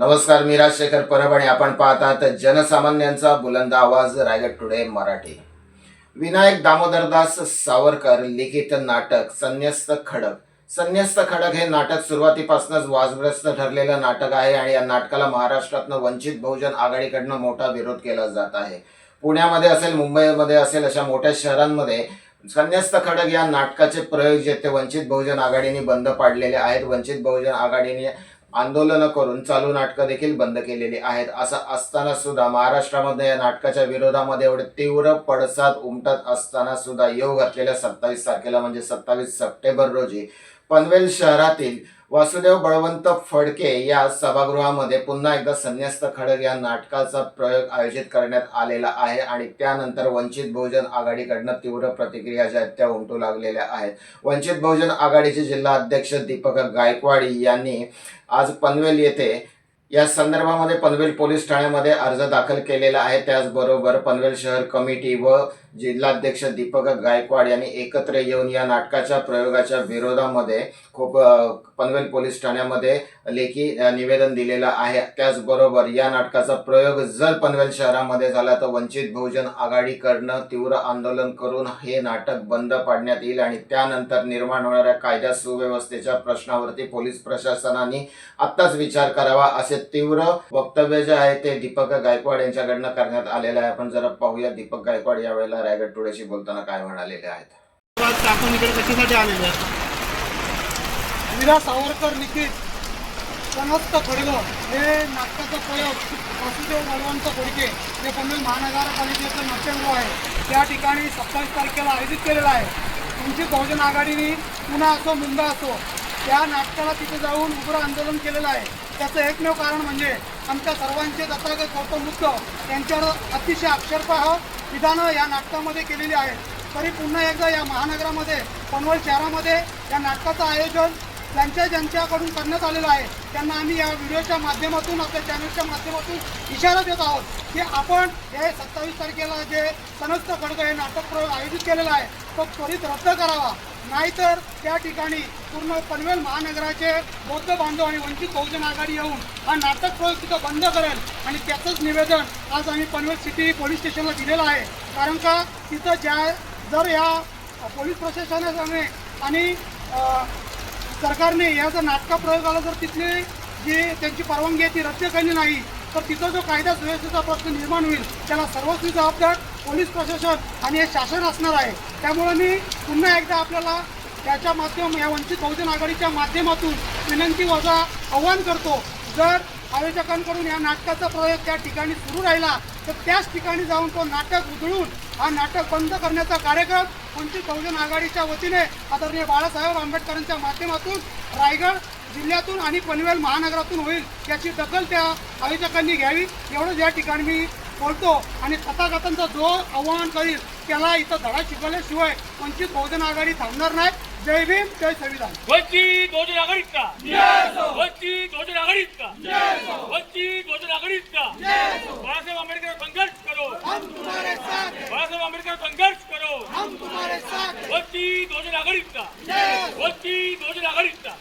नमस्कार मी राजशेखर परब आणि आपण पाहतात जनसामान्यांचा बुलंद आवाज रायगड टुडे मराठी. विनायक दामोदरदास सावरकर लिखित नाटक संन्यस्त खडक. संन्यस्त खडक हे नाटक सुरुवातीपासूनच वाजग्रस्त ठरलेलं नाटक आहे आणि या नाटकाला महाराष्ट्रातनं वंचित बहुजन आघाडीकडनं मोठा विरोध केला जात आहे. पुण्यामध्ये असेल मुंबईमध्ये असेल अशा मोठ्या शहरांमध्ये संन्यस्त खडक या नाटकाचे प्रयोग जे ते वंचित बहुजन आघाडीने बंद पाडलेले आहेत वंचित बहुजन आघाडीने आंदोलनं करून चालू नाटकं देखील बंद केलेली आहेत. असं असताना सुद्धा महाराष्ट्रामध्ये या नाटकाच्या विरोधामध्ये एवढे तीव्र पडसाद उमटत असताना सुद्धा योग घातलेल्या सत्तावीस तारखेला म्हणजे सत्तावीस सप्टेंबर रोजी पनवेल शहरातील वासुदेव बळवंत फडके या सभागृहामध्ये पुन्हा एकदा संन्यस्त खडक या नाटकाचा प्रयोग आयोजित करण्यात आलेला आहे आणि त्यानंतर वंचित बहुजन आघाडीकडनं तीव्र प्रतिक्रिया ज्या आहेत त्या उमटू लागलेल्या आहेत. वंचित बहुजन आघाडीचे जिल्हा अध्यक्ष दीपक गायकवाडी यांनी आज पनवेल येथे या संदर्भामध्ये पनवेल पोलीस ठाण्यामध्ये अर्ज दाखल केलेला आहे. त्याचबरोबर पनवेल शहर कमिटी व जिल्हाध्यक्ष दीपक गायकवाड यांनी एकत्र येऊन या नाटकाच्या प्रयोगाच्या विरोधामध्ये खूप पनवेल पोलीस ठाण्यामध्ये लेखी निवेदन दिलेलं आहे. त्याचबरोबर या नाटकाचा प्रयोग जर पनवेल शहरामध्ये झाला तर वंचित बहुजन आघाडीकडनं तीव्र आंदोलन करून हे नाटक बंद पाडण्यात येईल आणि त्यानंतर निर्माण होणाऱ्या कायदा सुव्यवस्थेच्या प्रश्नावरती पोलीस प्रशासनाने आत्ताच विचार करावा असे तीव्र वक्तव्य जे आहे ते दीपक गायकवाड यांच्याकडनं करण्यात आलेलं आहे. आपण जरा पाहूया दीपक गायकवाड यावेळेला रायगड टुडेशी बोलताना काय म्हणालेले आहेत. आपण इकडे कशासाठी आलेलो आहे? वीरा सावरकर लिखित समस्त खडगं हे नाटकाचा प्रयोग वासुदेव बळवंत खोडके जे पनवेल महानगरपालिकेचं नाट्यगृह आहे. त्या ठिकाणी सत्तावीस तारखेला आयोजित केलेला आहे. वंचित बहुजन आघाडीने पुन्हा असो मुंबई असो त्या नाटकाला तिथे जाऊन उग्र आंदोलन केलेलं आहे त्याचं एकमेव कारण म्हणजे आमच्या सर्वांचे दत्तागत गौतम बुद्ध यांच्यावर अतिशय अक्षरपः विधानं या नाटकामध्ये केलेली आहेत. तरी पुन्हा एकदा या महानगरामध्ये पनवेल शहरामध्ये या नाटकाचं आयोजन त्यांच्या ज्यांच्याकडून करण्यात आलेलं आहे त्यांना आम्ही या व्हिडिओच्या माध्यमातून आपल्या चॅनलच्या माध्यमातून इशारा देत आहोत की आपण हे सत्तावीस तारखेला जे सनस्त खडक हे नाटक प्रयोग आयोजित केलेला आहे तो त्वरित रद्द करावा. नाहीतर त्या ठिकाणी पूर्ण पनवेल महानगराचे बौद्ध बांधव आणि वंचित बहुजन आघाडी येऊन हा नाटक प्रयोग तिथं बंद करेल आणि त्याचंच निवेदन आज आम्ही पनवेल सिटी पोलीस स्टेशनला दिलेलं आहे. कारण का तिथं ज्या जर या पोलीस प्रशासनाने आणि सरकारने या जर नाटका प्रयोगाला जर तिथले जी त्यांची परवानगी आहे ती रद्द केली नाही तर तिथं जो कायदा सुव्यवस्थेचा प्रश्न निर्माण होईल त्याला सर्वस्वी जबाबदार पोलीस प्रशासन आणि हे शासन असणार आहे. त्यामुळे मी पुन्हा एकदा आपल्याला त्याच्या माध्यम या वंचित बहुजन आघाडीच्या माध्यमातून विनंती वजा आव्हान करतो. जर आयोजकांकडून या नाटकाचा प्रयोग त्या ठिकाणी सुरू राहिला तर त्याच ठिकाणी जाऊन तो नाटक उधळून हा नाटक बंद करण्याचा कार्यक्रम वंचित बहुजन आघाडीच्या वतीने आदरणीय बाळासाहेब आंबेडकरांच्या माध्यमातून रायगड जिल्ह्यातून आणि पनवेल महानगरातून होईल याची दखल त्या आयोजकांनी घ्यावी. एवढंच या ठिकाणी मी बोलतो आणि तथागतांचा जो आव्हान करील त्याला इथं धडा शिकवल्याशिवाय वंचित बहुजन आघाडी थांबणार नाही. जय भीम जय संविधान. वंचित बहुजन आघाडीत का वंचित बहुजन आघाडीत का वंचित बहुजन आघाडीत का 나가리다. 원팀 노조 나가리다.